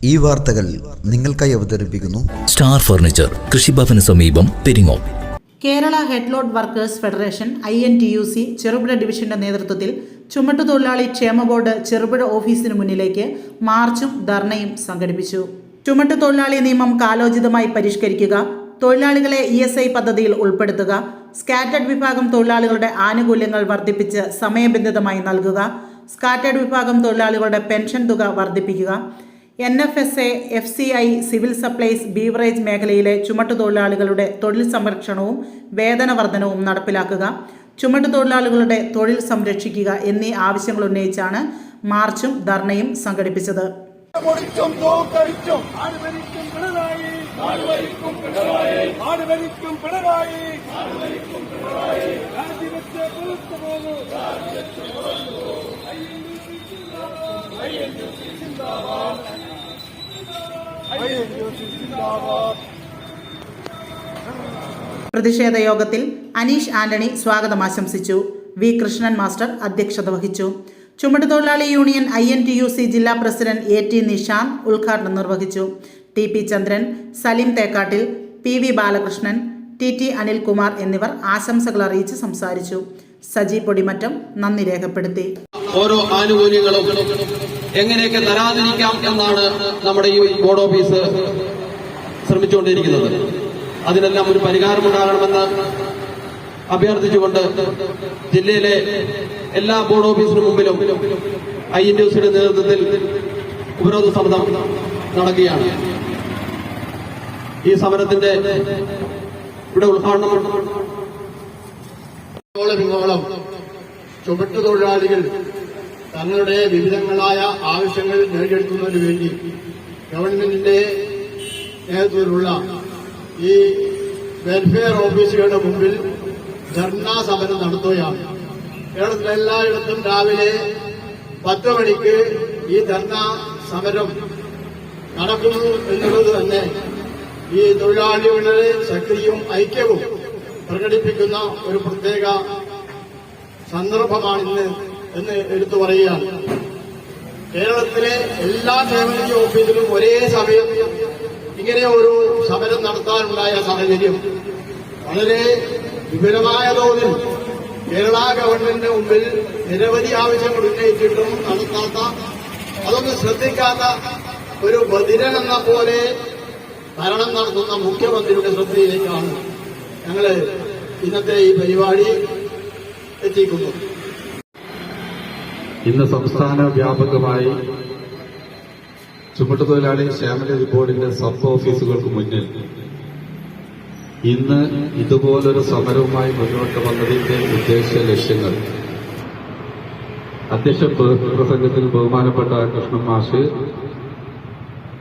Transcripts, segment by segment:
ഈ വാർത്തകൾ നിങ്ങൾക്കായി അവതരിപ്പിക്കുന്നു സ്റ്റാർ ഫർണിച്ചർ കൃഷിഭവന് സമീപം Peringome. Kerala headload workers federation I N T U C Cherupuzha ഡിവിഷന്റെ നേതൃത്വത്തിൽ ചുമട്ടുതൊഴിലാളി ക്ഷേമ ബോർഡ് ചെറുപുഴ ഓഫീസിന് മുന്നിലേക്ക് മാർച്ചും ധർണയും സംഘടിപ്പിച്ചു. ചുമട്ടുതൊഴിലാളി നിയമം കാലോചിതമായി പരിഷ്കരിക്കുക തൊഴിലാളികളെ ഇ എസ് ഐ പദ്ധതിയിൽ ഉൾപ്പെടുത്തുക സ്കാറ്റേഡ് വിഭാഗം തൊഴിലാളികളുടെ ആനുകൂല്യങ്ങൾ വർദ്ധിപ്പിച്ച് സമയബന്ധിതമായി നൽകുക സ്കാറ്റേഡ് വിഭാഗം തൊഴിലാളികളുടെ പെൻഷൻ തുക വർദ്ധിപ്പിക്കുക N F S A F C I civil supplies beverage മേഖലയിലെ ചുമട്ടുതൊഴിലാളികളുടെ തൊഴിൽ സംരക്ഷണവും വേതന വർധനവും നടപ്പിലാക്കുക ചുമട്ടുതൊഴിലാളികളുടെ തൊഴിൽ സംരക്ഷിക്കുക എന്നീ ആവശ്യങ്ങൾ ഉന്നയിച്ചാണ് മാർച്ചും ധർണയും സംഘടിപ്പിച്ചത്. പ്രതിഷേധ യോഗത്തിൽ അനീഷ് ആന്റണി സ്വാഗതം ആശംസിച്ചു. വി കൃഷ്ണൻ മാസ്റ്റർ അധ്യക്ഷത വഹിച്ചു. ചുമട്ടുതൊഴിലാളി union I N T U C ജില്ലാ പ്രസിഡന്റ് എ ടി നിഷാന്ത് ഉദ്ഘാടനം നിർവഹിച്ചു. T P Chandran Saleem Thekkattil P V Balakrishnan T T Anilkumar എന്നിവർ ആശംസകൾ അറിയിച്ച് സംസാരിച്ചു. സജി പൊടിമറ്റം നന്ദി രേഖപ്പെടുത്തി. ഓരോ ആനുകൂല്യങ്ങളും എങ്ങനെയൊക്കെ തരാതിരിക്കാം എന്നാണ് നമ്മുടെ ഈ ബോർഡ് ഓഫീസ് ശ്രമിച്ചുകൊണ്ടിരിക്കുന്നത്. അതിനെല്ലാം ഒരു പരിഹാരമുണ്ടാകണമെന്ന് അഭ്യർത്ഥിച്ചുകൊണ്ട് ജില്ലയിലെ എല്ലാ ബോർഡ് ഓഫീസിനു മുമ്പിലും ഐ എൻ ടി നേതൃത്വത്തിൽ ഉപരോധ സമരം നടക്കുകയാണ്. ഈ സമരത്തിന്റെ ഇവിടെ ഉദ്ഘാടനം ഇങ്ങോളം ചുമട്ടുതൊഴിലാളികൾ തങ്ങളുടെ വിവിധങ്ങളായ ആവശ്യങ്ങൾ നേടിയെടുക്കുന്നതിന് വേണ്ടി ഗവൺമെന്റിന്റെ നേതൃത്വത്തിലുള്ള ഈ വെൽഫെയർ ഓഫീസുകളുടെ മുമ്പിൽ ധർണാ സമരം നടത്തുകയാണ്. കേരളത്തിലെ എല്ലായിടത്തും രാവിലെ പത്ത് മണിക്ക് ഈ ധർണാ സമരം നടക്കുന്നു എന്നുള്ളത് തന്നെ ഈ തൊഴിലാളികളുടെ ശക്തിയും ഐക്യവും പ്രകടിപ്പിക്കുന്ന ഒരു പ്രത്യേക സന്ദർഭമാണിന്ന് എന്ന് എടുത്തു പറയുകയാണ്. കേരളത്തിലെ എല്ലാ ഫാമിലി ഓഫീസിലും ഒരേ സമയം ഇങ്ങനെ ഒരു സമരം നടത്താനുണ്ടായ സാഹചര്യം വളരെ വിപുലമായ തോതിൽ കേരള ഗവൺമെന്റിന് മുമ്പിൽ നിരവധി ആവശ്യങ്ങൾ ഉന്നയിച്ചിട്ടും നടത്താത്ത അതൊന്നും ശ്രദ്ധിക്കാത്ത ഒരു ബദിരൻ എന്ന പോലെ ഭരണം നടത്തുന്ന മുഖ്യമന്ത്രിയുടെ ശ്രദ്ധയിലേക്കാണ് ഞങ്ങൾ ഇന്നത്തെ ഈ പരിപാടി എത്തിക്കുന്നത്. ഇന്ന് സംസ്ഥാന വ്യാപകമായി ചുമട്ടുതൊഴിലാളി ക്ഷേമനിധി ബോർഡിന്റെ സബ് ഓഫീസുകൾക്ക് മുന്നിൽ ഇന്ന് ഇതുപോലൊരു സമരവുമായി മുന്നോട്ട് വന്നതിന്റെ ഉദ്ദേശ ലക്ഷ്യങ്ങൾ. അധ്യക്ഷ പ്രസംഗത്തിൽ ബഹുമാനപ്പെട്ട കൃഷ്ണൻ മാഷ്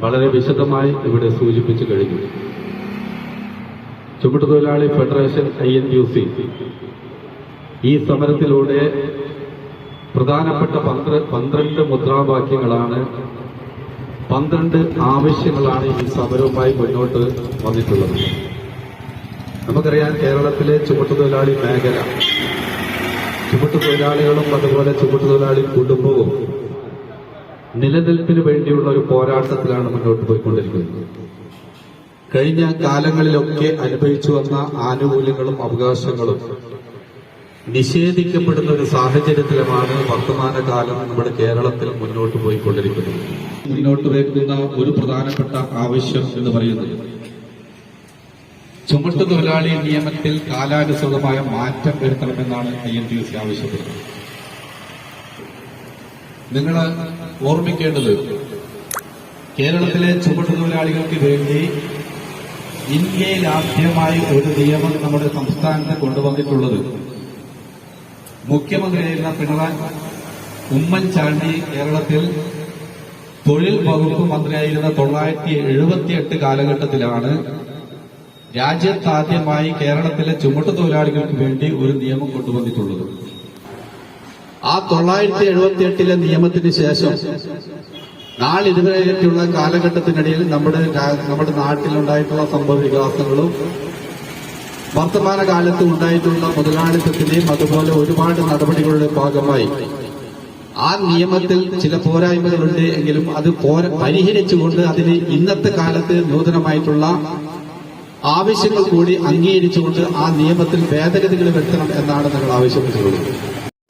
വളരെ വിശദമായി ഇവിടെ സൂചിപ്പിച്ചു കഴിഞ്ഞു. ചുമട്ടുതൊഴിലാളി ഫെഡറേഷൻ ഐ ഈ സമരത്തിലൂടെ പ്രധാനപ്പെട്ട പന്ത്ര- പന്ത്രണ്ട് മുദ്രാവാക്യങ്ങളാണ്. പന്ത്രണ്ട് ആവശ്യങ്ങളാണ് ഈ സമരവുമായി മുന്നോട്ട് വന്നിട്ടുള്ളത്. നമുക്കറിയാം കേരളത്തിലെ ചുമട്ടുതൊഴിലാളി മേഖല. ചുമട്ടുതൊഴിലാളികളും അതുപോലെ ചുമട്ടുതൊഴിലാളി കുടുംബവും നിലനിൽപ്പിന് വേണ്ടിയുള്ള ഒരു പോരാട്ടത്തിലാണ് മുന്നോട്ട് പോയിക്കൊണ്ടിരിക്കുന്നത്. കഴിഞ്ഞ കാലങ്ങളിലൊക്കെ അനുഭവിച്ചു വന്ന ആനുകൂല്യങ്ങളും അവകാശങ്ങളും നിഷേധിക്കപ്പെടുന്ന ഒരു സാഹചര്യത്തിലുമാണ് വർത്തമാനകാലം നമ്മുടെ കേരളത്തിൽ മുന്നോട്ട് പോയിക്കൊണ്ടിരിക്കുന്നത്. മുന്നോട്ട് വയ്ക്കുന്ന ഒരു പ്രധാനപ്പെട്ട ആവശ്യം എന്ന് പറയുന്നത് ചുമട്ട് തൊഴിലാളി നിയമത്തിൽ കാലാനുസൃതമായ മാറ്റം വരുത്തണമെന്നാണ് ഐ എൻ ടി സി ആവശ്യപ്പെടുന്നത്. നിങ്ങൾ ഓർമ്മിക്കേണ്ടത് കേരളത്തിലെ ചുമട്ട് തൊഴിലാളികൾക്ക് വേണ്ടി ഇന്ത്യയിൽ ആദ്യമായി ഒരു നിയമം നമ്മുടെ സംസ്ഥാനത്ത് കൊണ്ടുവന്നിട്ടുള്ളത് മുഖ്യമന്ത്രിയായിരുന്ന പിണറായി ഉമ്മൻചാണ്ടി കേരളത്തിൽ തൊഴിൽ വകുപ്പ് മന്ത്രിയായിരുന്ന തൊള്ളായിരത്തി എഴുപത്തിയെട്ട് കാലഘട്ടത്തിലാണ് രാജ്യത്താദ്യമായി കേരളത്തിലെ ചുമട്ടുതൊഴിലാളികൾക്ക് വേണ്ടി ഒരു നിയമം കൊണ്ടുവന്നിട്ടുള്ളത്. ആ തൊള്ളായിരത്തി എഴുപത്തി എട്ടിലെ നിയമത്തിന് ശേഷം നാളിതുവരെയുള്ള കാലഘട്ടത്തിനിടയിൽ നമ്മുടെ നമ്മുടെ നാട്ടിലുണ്ടായിട്ടുള്ള സംഭവ വികാസങ്ങളും വർത്തമാനകാലത്ത് ഉണ്ടായിട്ടുള്ള മുതലാളിത്തത്തിന്റെയും അതുപോലെ ഒരുപാട് നടപടികളുടെ ഭാഗമായി. ആ നിയമത്തിൽ ചില പോരായ്മകളുണ്ട് എങ്കിലും അത് പോര പരിഹരിച്ചുകൊണ്ട് അതിന് ഇന്നത്തെ കാലത്ത് നൂതനമായിട്ടുള്ള ആവശ്യങ്ങൾ കൂടി അംഗീകരിച്ചുകൊണ്ട് ആ നിയമത്തിൽ ഭേദഗതികൾ വരുത്തണം എന്നാണ് ഞങ്ങൾ ആവശ്യപ്പെട്ടുള്ളത്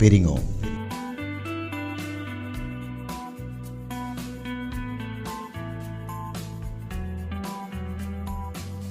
പെരിങ്ങോം